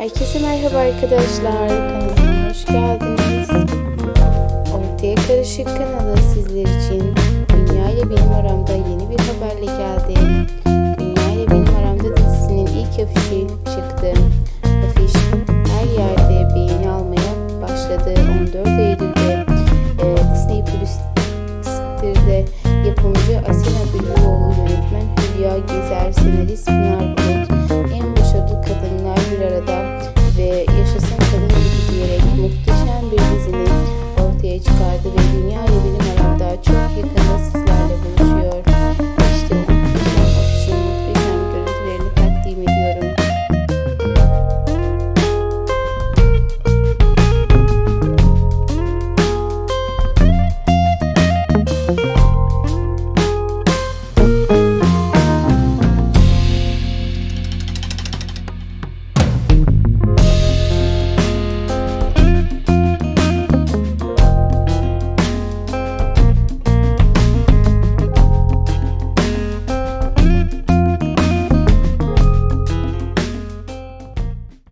Herkese merhaba arkadaşlar. Kanalıma hoş geldiniz. Ortaya Karışık kanalı sizler için Dünya ile Benim Aramda yeni bir haberle geldi. Dünya ile Benim Aramda dizisinin ilk afişi çıktı. Afiş her yerde beğeni almaya başladı. 14 Eylül'de e, Disney Plus'te yapımcı Asena Bülbüloğlu, yönetmen Hülya Gezer, senarist Pınar dünyayı bilim hayatta çok yakın